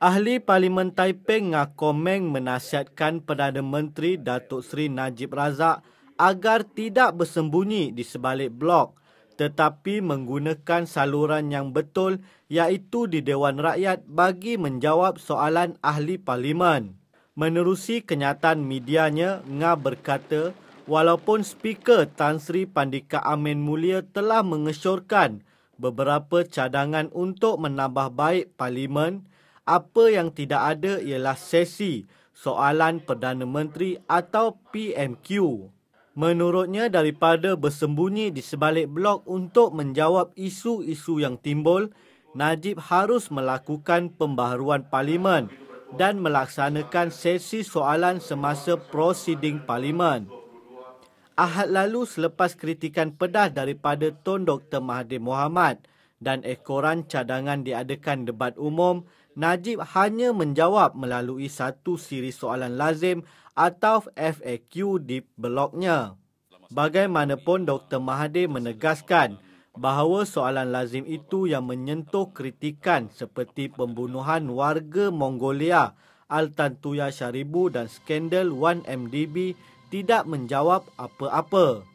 Ahli Parlimen Taiping Ngakomeng menasihatkan Perdana Menteri Datuk Seri Najib Razak agar tidak bersembunyi di sebalik blok tetapi menggunakan saluran yang betul iaitu di Dewan Rakyat bagi menjawab soalan ahli parlimen. Menerusi kenyataan medianya, Nga berkata, walaupun speaker Tan Sri Pandika Amin Mulia telah mengesyorkan beberapa cadangan untuk menambah baik parlimen, apa yang tidak ada ialah sesi soalan Perdana Menteri atau PMQ. Menurutnya daripada bersembunyi di sebalik blok untuk menjawab isu-isu yang timbul, Najib harus melakukan pembaharuan parlimen dan melaksanakan sesi soalan semasa prosiding parlimen. Ahad lalu selepas kritikan pedas daripada Tun Dr. Mahathir Mohamad dan ekoran cadangan diadakan debat umum, Najib hanya menjawab melalui satu siri soalan lazim atau FAQ di blognya. Bagaimanapun Dr. Mahathir menegaskan bahawa soalan lazim itu yang menyentuh kritikan seperti pembunuhan warga Mongolia Al-Tantuya Sharibu dan skandal 1MDB tidak menjawab apa-apa.